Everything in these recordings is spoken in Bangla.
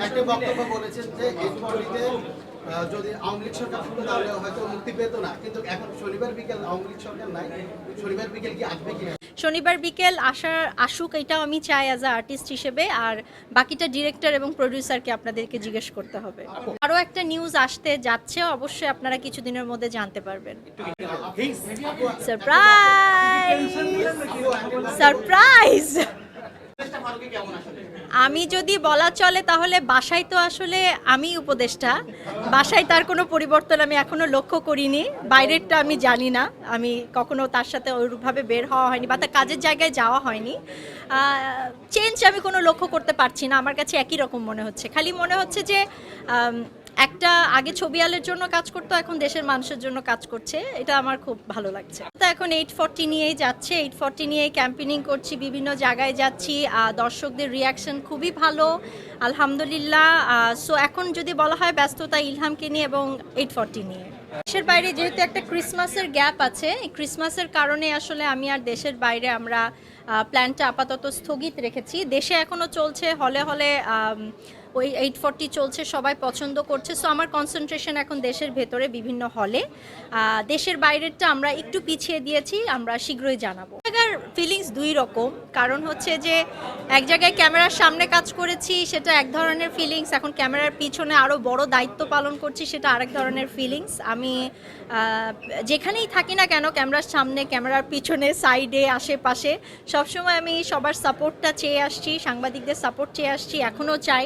একটা বক্তব্য বলেছেন যে এই যদি আওয়ামী লীগ সরকার থাকতো তাহলে হয়তো মুক্তি পেত না কিন্তু এখন শনিবার বিকেল আওয়ামী লীগ সরকার নাই শনিবার বিকেল কি আসবে কিনা শনিবার বিকেল আসার আসুক এটাও আমি চাই অ্যাজ আ আর্টিস্ট হিসেবে আর বাকিটা ডিরেক্টর এবং প্রডিউসারকে আপনাদেরকে জিজ্ঞেস করতে হবে আরও একটা নিউজ আসতে যাচ্ছে অবশ্যই আপনারা কিছুদিনের মধ্যে জানতে পারবেন সারপ্রাইজ সারপ্রাইজ আমি যদি বলা চলে তাহলে বাসায় তো আসলে আমি উপদেষ্টা। বাসায় তার কোনো পরিবর্তন আমি এখনও লক্ষ্য করিনি। বাইরেরটা আমি জানি না। আমি কখনো তার সাথে ওইভাবে বের হওয়া হয়নি বা তার কাজের জায়গায় যাওয়া হয়নি। চেঞ্জ আমি কোনো লক্ষ্য করতে পারছি না। আমার কাছে একই রকম মনে হচ্ছে। খালি মনে হচ্ছে যে একটা আগে ছবি আলের জন্য কাজ করতো, এখন দেশের মানুষের জন্য কাজ করছে। এটা আমার খুব ভালো লাগছে। তো এখন এইট ফর্টি নিয়েই যাচ্ছে। এইট ফর্টি নিয়েই ক্যাম্পেনিং করছি, বিভিন্ন জায়গায় যাচ্ছি। দর্শকদের রিয়াকশন খুবই ভালো। আলহামদুলিল্লাহ। সো এখন যদি বলা হয় ব্যস্ততা ইলহামকে নিয়ে এবং এইট ফর্টি নিয়ে। দেশের বাইরে যেহেতু একটা ক্রিসমাসের গ্যাপ আছে, এই ক্রিসমাসের কারণে আসলে আমি আর দেশের বাইরে আমরা প্ল্যানটা আপাতত স্থগিত রেখেছি। দেশে এখনও চলছে, হলে হলে ওই এইট ফর্টি চলছে, সবাই পছন্দ করছে। সো আমার কনসেন্ট্রেশন এখন দেশের ভেতরে বিভিন্ন হলে। দেশের বাইরেরটা আমরা একটু পিছিয়ে দিয়েছি, আমরা শীঘ্রই জানাব। জায়গার ফিলিংস দুই রকম। কারণ হচ্ছে যে, এক জায়গায় ক্যামেরার সামনে কাজ করেছি, সেটা এক ধরনের ফিলিংস এখন ক্যামেরার পিছনে আরও বড় দায়িত্ব পালন করছি, সেটা আরেক ধরনের ফিলিংস আমি যেখানেই থাকি না কেন, ক্যামেরার সামনে, ক্যামেরার পিছনে সাইডে আশেপাশে সবসময় আমি সবার সাপোর্টটা চেয়ে আসছি, সাংবাদিকদের সাপোর্ট চেয়ে আসছি, এখনও চাই।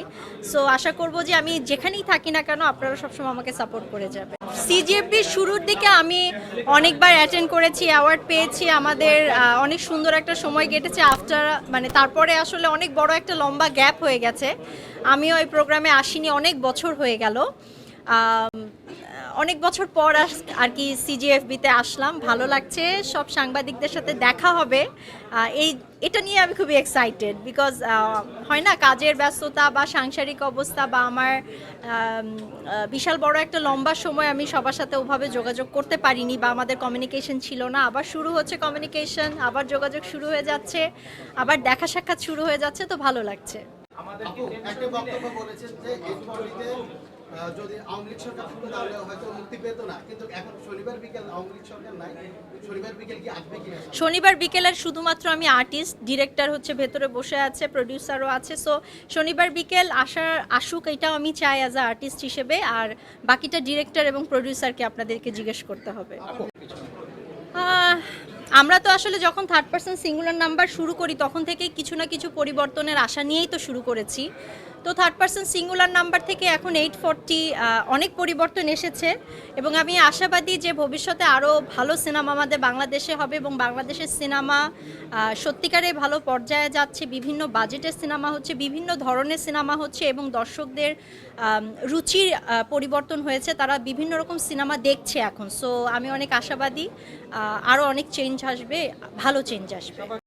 সো আশা করব যে আমি যেখানেই থাকি না কেন আপনারা সবসময় আমাকে সাপোর্ট করে যাবে সিজিএফবি শুরুর দিকে আমি অনেকবার অ্যাটেন্ড করেছি অ্যাওয়ার্ড পেয়েছি, আমাদের অনেক সুন্দর একটা সময় কেটেছে আফটার মানে তারপরে আসলে অনেক বড় একটা লম্বা গ্যাপ হয়ে গেছে। আমিও এই প্রোগ্রামে আসিনি, অনেক বছর হয়ে গেল। অনেক বছর পর আর কি সিজিএফবিতে আসলাম, ভালো লাগছে, সব সাংবাদিকদের সাথে দেখা হবে। এই, এটা নিয়ে আমি খুবই এক্সাইটেড বিকজ হয় না, কাজের ব্যস্ততা বা সাংসারিক অবস্থা বা আমার বিশাল বড় একটা লম্বা সময় আমি সবার সাথে ওভাবে যোগাযোগ করতে পারিনি বা আমাদের কমিউনিকেশন ছিল না। আবার শুরু হচ্ছে কমিউনিকেশন আবার যোগাযোগ শুরু হয়ে যাচ্ছে, আবার দেখা সাক্ষাৎ শুরু হয়ে যাচ্ছে, তো ভালো লাগছে। আপু একটা বক্তব্য বলেছেন যে যদি আওয়ামী লীগ সরকার থাকতো তাহলে হয়তো মুক্তি পেত না। কিন্তু এখন শনিবার বিকেল আওয়ামী লীগ সরকার নাই। শনিবার বিকেল কি আসবে কিনা শনিবার বিকেলের শুধুমাত্র আমি আর্টিস্ট ডিরেক্টর হচ্ছে ভেতরে বসে আছে প্রডিউসারও আছে। সো শনিবার বিকেল আসার আসুক এটাও আমি চাই অ্যাজ আ আর্টিস্ট হিসেবে। আর বাকিটা ডিরেক্টর এবং প্রডিউসারকে আপনাদেরকে জিজ্ঞেস করতে হবে। আমরা তো আসলে যখন থার্ড পার্সন সিঙ্গুলার নাম্বার শুরু করি তখন থেকেই কিছু না কিছু পরিবর্তনের আশা নিয়েই তো শুরু করেছি। তো থার্ড পার্সন সিঙ্গুলার নাম্বার থেকে এখন এইট ফোরটি অনেক পরিবর্তন এসেছে এবং আমি আশাবাদী যে ভবিষ্যতে আরও ভালো সিনেমা আমাদের বাংলাদেশে হবে এবং বাংলাদেশের সিনেমা সত্যিকারে ভালো পর্যায়ে যাচ্ছে, বিভিন্ন বাজেটের সিনেমা হচ্ছে, বিভিন্ন ধরনের সিনেমা হচ্ছে এবং দর্শকদের রুচির পরিবর্তন হয়েছে, তারা বিভিন্ন রকম সিনেমা দেখছে এখন। সো আমি অনেক আশাবাদী আরও অনেক চেঞ্জ আসবে, ভালো চেঞ্জ আসবে।